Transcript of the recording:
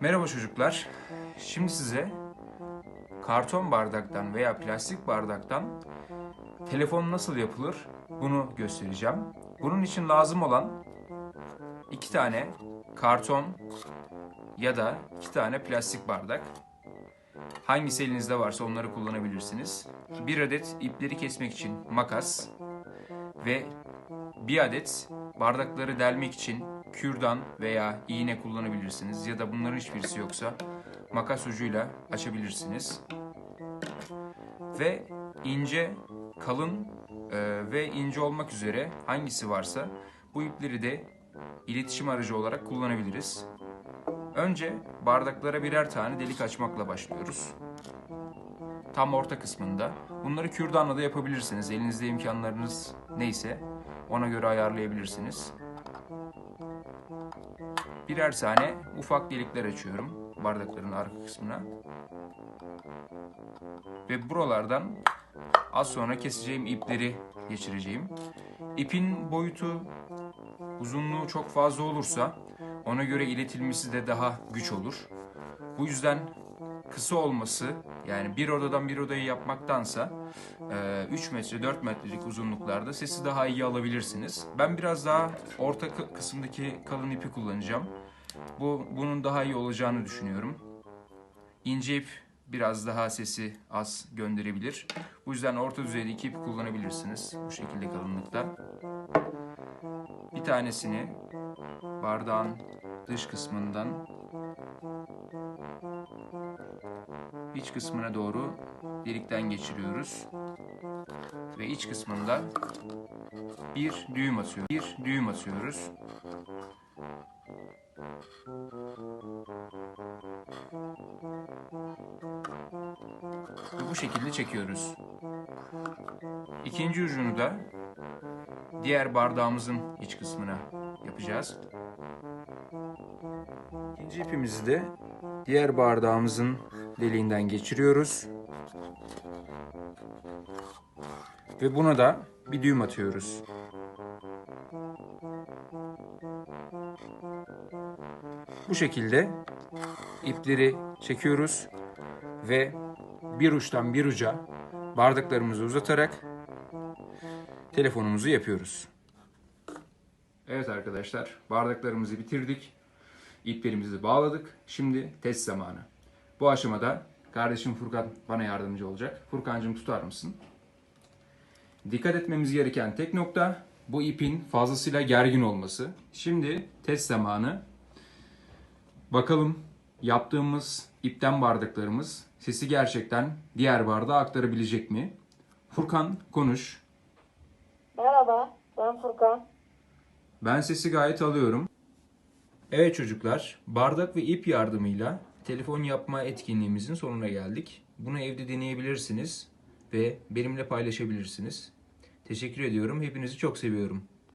Merhaba çocuklar. Şimdi size karton bardaktan veya plastik bardaktan telefon nasıl yapılır bunu göstereceğim. Bunun için lazım olan iki tane karton ya da iki tane plastik bardak. Hangisi elinizde varsa onları kullanabilirsiniz. Bir adet ipleri kesmek için makas ve bir adet bardakları delmek için kürdan veya iğne kullanabilirsiniz ya da bunların hiçbirisi yoksa makas ucuyla açabilirsiniz. Ve ince, kalın e, ve ince olmak üzere hangisi varsa bu ipleri de iletişim aracı olarak kullanabiliriz. Önce bardaklara birer tane delik açmakla başlıyoruz. Tam orta kısmında. Bunları kürdanla da yapabilirsiniz. Elinizde imkanlarınız neyse ona göre ayarlayabilirsiniz. Birer tane ufak delikler açıyorum bardakların arka kısmına. Ve buralardan az sonra keseceğim ipleri geçireceğim. İpin boyutu, uzunluğu çok fazla olursa ona göre iletilmesi de daha güç olur. Bu yüzden kısa olması yani bir odadan bir odayı yapmaktansa 3 metre 4 metrelik uzunluklarda sesi daha iyi alabilirsiniz. Ben biraz daha orta kı- kısımdaki kalın ipi kullanacağım. Bu bunun daha iyi olacağını düşünüyorum. İnce ip biraz daha sesi az gönderebilir. Bu yüzden orta düzeydeki ip kullanabilirsiniz bu şekilde kalınlıkta. Bir tanesini bardağın dış kısmından iç kısmına doğru delikten geçiriyoruz. Ve iç kısmında bir düğüm atıyoruz. Bir düğüm atıyoruz. Ve bu şekilde çekiyoruz. İkinci ucunu da diğer bardağımızın iç kısmına yapacağız. İkinci ipimizi de diğer bardağımızın deliğinden geçiriyoruz. Ve buna da bir düğüm atıyoruz. Bu şekilde ipleri çekiyoruz ve bir uçtan bir uca bardaklarımızı uzatarak telefonumuzu yapıyoruz. Evet arkadaşlar bardaklarımızı bitirdik. İplerimizi bağladık. Şimdi test zamanı. Bu aşamada kardeşim Furkan bana yardımcı olacak. Furkancığım tutar mısın? Dikkat etmemiz gereken tek nokta bu ipin fazlasıyla gergin olması. Şimdi test zamanı. Bakalım yaptığımız ipten bardaklarımız sesi gerçekten diğer bardağa aktarabilecek mi? Furkan konuş. Merhaba, ben Furkan. Ben sesi gayet alıyorum. Evet çocuklar, bardak ve ip yardımıyla telefon yapma etkinliğimizin sonuna geldik. Bunu evde deneyebilirsiniz ve benimle paylaşabilirsiniz. Teşekkür ediyorum. Hepinizi çok seviyorum.